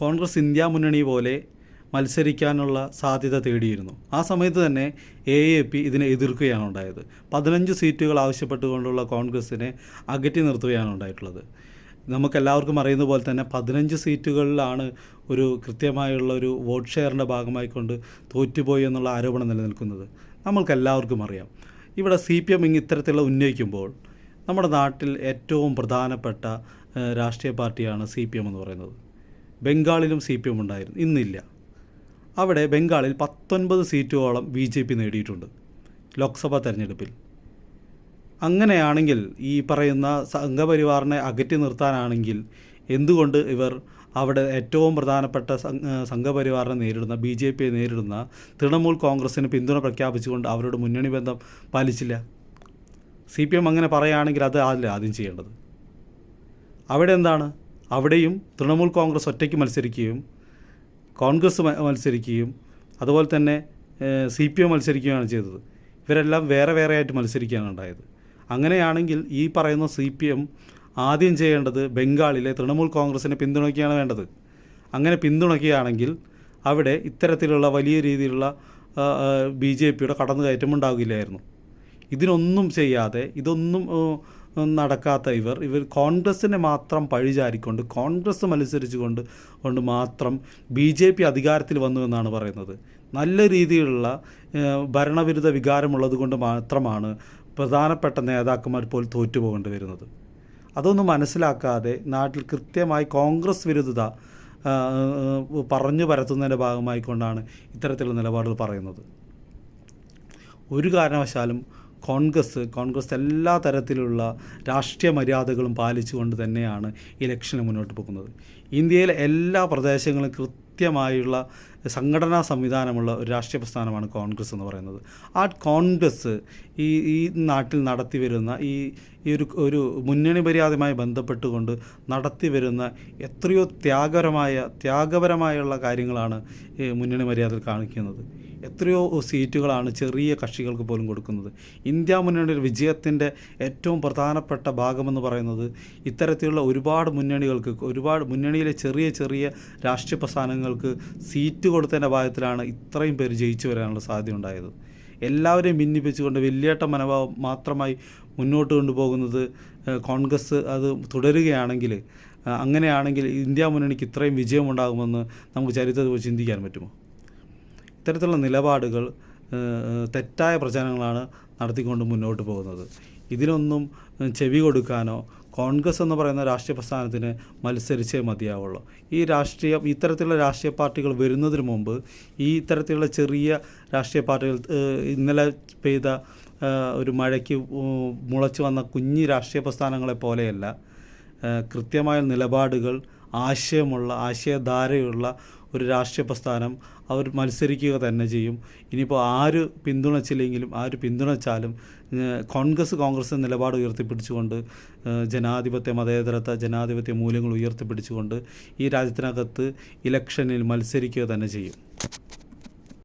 Congress India മുന്നണി പോലെ മത്സരിക്കാനുള്ള സാധ്യത തേടിയിരുന്നു. ആ സമയത്ത് തന്നെ എ എ പി ഇതിനെ എതിർക്കുകയാണ് ഉണ്ടായത്. പതിനഞ്ച് സീറ്റുകൾ ആവശ്യപ്പെട്ടുകൊണ്ടുള്ള കോൺഗ്രസിനെ അകറ്റി നിർത്തുകയാണ് ഉണ്ടായിട്ടുള്ളത്. നമുക്കെല്ലാവർക്കും അറിയുന്ന പോലെ തന്നെ പതിനഞ്ച് സീറ്റുകളിലാണ് ഒരു കൃത്യമായുള്ള ഒരു വോട്ട് ഷെയറിന്റെ ഭാഗമായിക്കൊണ്ട് തോറ്റുപോയി എന്നുള്ള ആരോപണം നിലനിൽക്കുന്നത് നമ്മൾക്കെല്ലാവർക്കും അറിയാം. ഇവിടെ സി പി എം ഇത്തരത്തിലുള്ള ഉന്നയിക്കുമ്പോൾ നമ്മുടെ നാട്ടിൽ ഏറ്റവും പ്രധാനപ്പെട്ട രാഷ്ട്രീയ പാർട്ടിയാണ് സി പി എം എന്ന് പറയുന്നത്. ബംഗാളിലും സി പി എം ഉണ്ടായിരുന്നു. ഇന്നില്ല. അവിടെ ബംഗാളിൽ പത്തൊൻപത് സീറ്റുകളോളം ബി ജെ പി നേടിയിട്ടുണ്ട് ലോക്സഭാ തെരഞ്ഞെടുപ്പിൽ. അങ്ങനെയാണെങ്കിൽ ഈ പറയുന്ന സംഘപരിവാറിനെ അകറ്റി നിർത്താനാണെങ്കിൽ എന്തുകൊണ്ട് ഇവർ അവിടെ ഏറ്റവും പ്രധാനപ്പെട്ട സംഘപരിവാറിനെ നേരിടുന്ന ബി ജെ പിയെ നേരിടുന്ന തൃണമൂൽ കോൺഗ്രസിന് പിന്തുണ പ്രഖ്യാപിച്ചുകൊണ്ട് അവരുടെ മുന്നണി ബന്ധം പാലിച്ചില്ല? സി പി എം അങ്ങനെ പറയുകയാണെങ്കിൽ അത് ആദ്യം ചെയ്യേണ്ടത്? അവിടെ എന്താണ്? അവിടെയും തൃണമൂൽ കോൺഗ്രസ് ഒറ്റയ്ക്ക് മത്സരിക്കുകയും കോൺഗ്രസ് മത്സരിക്കുകയും അതുപോലെ തന്നെ സി പി എം മത്സരിക്കുകയാണ് ചെയ്തത്. ഇവരെല്ലാം വേറെ വേറെ ആയിട്ട് മത്സരിക്കുകയാണ് ഉണ്ടായത്. അങ്ങനെയാണെങ്കിൽ ഈ പറയുന്ന സി പി എം ആദ്യം ചെയ്യേണ്ടത് ബംഗാളിലെ തൃണമൂൽ കോൺഗ്രസിനെ പിന്തുണയ്ക്കുകയാണ് വേണ്ടത്. അങ്ങനെ പിന്തുണയ്ക്കുകയാണെങ്കിൽ അവിടെ ഇത്തരത്തിലുള്ള വലിയ രീതിയിലുള്ള ബി ജെ പിയുടെ കടന്നുകയറ്റം ഉണ്ടാകില്ലായിരുന്നു ഇതിനൊന്നും ചെയ്യാതെ ഇതൊന്നും നടക്കാത്ത ഇവർ. ഇവർ കോൺഗ്രസ്സിനെ മാത്രം പഴിചാരിക്കൊണ്ട് കോൺഗ്രസ് മത്സരിച്ചുകൊണ്ട് കൊണ്ട് മാത്രം ബി ജെ പി അധികാരത്തിൽ വന്നു എന്നാണ് പറയുന്നത്. നല്ല രീതിയിലുള്ള ഭരണവിരുദ്ധ വികാരമുള്ളത് കൊണ്ട് മാത്രമാണ് പ്രധാനപ്പെട്ട നേതാക്കന്മാർ പോലെ തോറ്റുപോകേണ്ടി വരുന്നത്. അതൊന്നും മനസ്സിലാക്കാതെ നാട്ടിൽ കൃത്യമായി കോൺഗ്രസ് വിരുദ്ധത പറഞ്ഞു പരത്തുന്നതിന്റെ ഭാഗമായിക്കൊണ്ടാണ് ഇത്തരത്തിലുള്ള നിലപാടുകൾ പറയുന്നത്. ഒരു കാരണവശാലും കോൺഗ്രസ് കോൺഗ്രസ് എല്ലാ തരത്തിലുള്ള രാഷ്ട്രീയ മര്യാദകളും പാലിച്ചുകൊണ്ട് തന്നെയാണ് ഇലക്ഷന് മുന്നോട്ട് പോകുന്നത്. ഇന്ത്യയിലെ എല്ലാ പ്രദേശങ്ങളും കൃത്യമായുള്ള സംഘടനാ സംവിധാനമുള്ള ഒരു രാഷ്ട്രീയ പ്രസ്ഥാനമാണ് കോൺഗ്രസ് എന്ന് പറയുന്നത്. ആ കോൺഗ്രസ് ഈ ഈ നാട്ടിൽ നടത്തി വരുന്ന ഈ ഈ ഒരു ഒരു മുന്നണി മര്യാദയുമായി ബന്ധപ്പെട്ടുകൊണ്ട് നടത്തി വരുന്ന എത്രയോ ത്യാഗപരമായ ത്യാഗപരമായുള്ള കാര്യങ്ങളാണ് ഈ മുന്നണി മര്യാദയിൽ കാണിക്കുന്നത്. എത്രയോ സീറ്റുകളാണ് ചെറിയ കക്ഷികൾക്ക് പോലും കൊടുക്കുന്നത്. ഇന്ത്യ മുന്നണിയുടെ വിജയത്തിന്റെ ഏറ്റവും പ്രധാനപ്പെട്ട ഭാഗമെന്ന് പറയുന്നത് ഇത്തരത്തിലുള്ള ഒരുപാട് മുന്നണികൾക്ക് ഒരുപാട് മുന്നണിയിലെ ചെറിയ ചെറിയ രാഷ്ട്രീയ പ്രസ്ഥാനങ്ങൾക്ക് സീറ്റ് കൊടുത്തതിന്റെ ഭാഗത്തിലാണ് ഇത്രയും പേര് ജയിച്ചു വരാനുള്ള സാധ്യത ഉണ്ടായത് എല്ലാവരെയും ഭിന്നിപ്പിച്ചുകൊണ്ട് വലിയേട്ട മനോഭാവം മാത്രമായി മുന്നോട്ട് കൊണ്ടുപോകുന്നത് കോൺഗ്രസ് അത് തുടരുകയാണെങ്കിൽ അങ്ങനെയാണെങ്കിൽ ഇന്ത്യ മുന്നണിക്ക് ഇത്രയും വിജയമുണ്ടാകുമെന്ന് നമുക്ക് ചരിത്രത്തിൽ ചിന്തിക്കാൻ പറ്റുമോ? ഇത്തരത്തിലുള്ള നിലപാടുകൾ തെറ്റായ പ്രചാരണങ്ങളാണ് നടത്തിക്കൊണ്ട് മുന്നോട്ട് പോകുന്നത്. ഇതിനൊന്നും ചെവി കൊടുക്കാനോ കോൺഗ്രസ് എന്ന് പറയുന്ന രാഷ്ട്രീയ പ്രസ്ഥാനത്തിന് മത്സരിച്ചേ മതിയാവുള്ളൂ. ഈ രാഷ്ട്രീയ ഇത്തരത്തിലുള്ള രാഷ്ട്രീയ പാർട്ടികൾ വരുന്നതിന് മുമ്പ് ഈ ഇത്തരത്തിലുള്ള ചെറിയ രാഷ്ട്രീയ പാർട്ടികൾ ഇന്നലെ പെയ്ത ഒരു മഴയ്ക്ക് മുളച്ച് വന്ന കുഞ്ഞി രാഷ്ട്രീയ പ്രസ്ഥാനങ്ങളെ പോലെയല്ല കൃത്യമായ നിലപാടുകൾ ആശയമുള്ള ആശയധാരയുള്ള ഒരു രാഷ്ട്രീയ പ്രസ്ഥാനം അവർ മത്സരിക്കുക തന്നെ ചെയ്യും. ഇനിയിപ്പോൾ ആര് പിന്തുണച്ചില്ലെങ്കിലും ആര് പിന്തുണച്ചാലും കോൺഗ്രസ് കോൺഗ്രസ് നിലപാട് ഉയർത്തിപ്പിടിച്ചുകൊണ്ട് ജനാധിപത്യ മതേതരത്വ ജനാധിപത്യ മൂല്യങ്ങൾ ഉയർത്തിപ്പിടിച്ചുകൊണ്ട് ഈ രാജ്യത്തിനകത്ത് ഇലക്ഷനിൽ മത്സരിക്കുക തന്നെ ചെയ്യും.